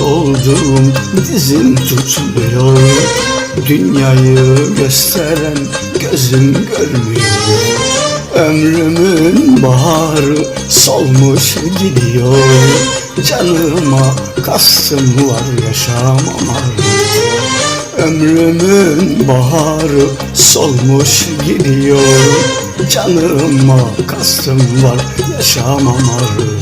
oldum dizim tutmuyor. Dünyayı gösteren gözüm görmüyor. Ömrümün baharı solmuş gidiyor. Canıma kastım var yaşamam artık. Ömrümün baharı solmuş gidiyor. Canıma kastım var yaşamam artık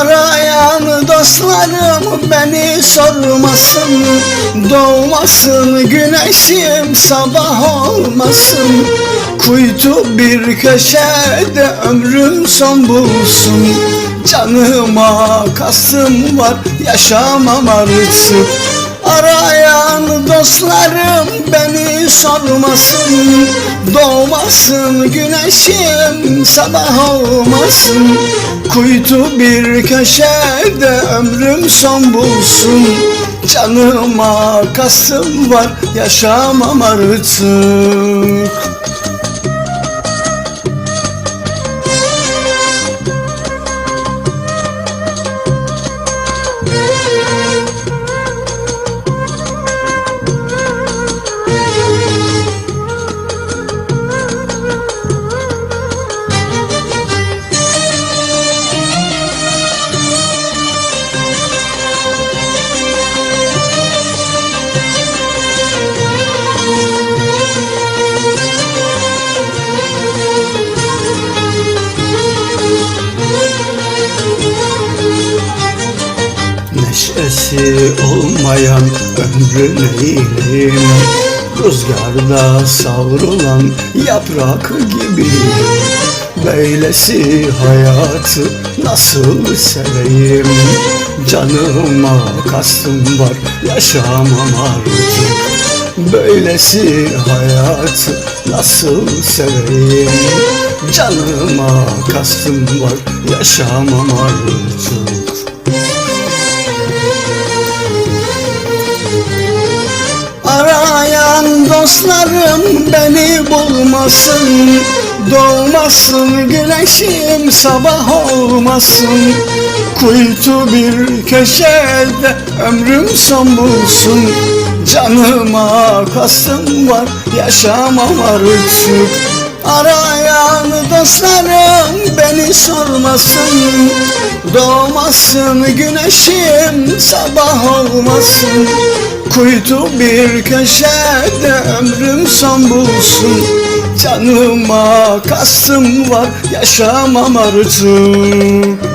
Arayan dostlarım beni sormasın. Doğmasın güneşim sabah olmasın. Kuytu bir köşede ömrüm son bulsun. Canıma kastım var yaşamam artık Arayan dostlarım beni sormasın Doğmasın güneşim sabah olmasın. Kuytu bir köşede ömrüm son bulsun. Canıma kastım var yaşamam artık Neşesi olmayan ömrün eğilim Rüzgarda savrulan yaprak gibiyim Böylesi hayatı nasıl seveyim? Canıma kastım var yaşamam artık Böylesi hayatı nasıl seveyim? Canıma kastım var yaşamam artık Dostlarım beni bulmasın Doğmasın güneşim sabah olmasın. Kuytu bir köşede ömrüm son bulsun. Canıma kastım var yaşamam artık Arayan dostlarım beni sormasın. Doğmasın güneşim sabah olmasın Kuytu bir köşede ömrüm son bulsun. Canıma kastım var yaşamam artık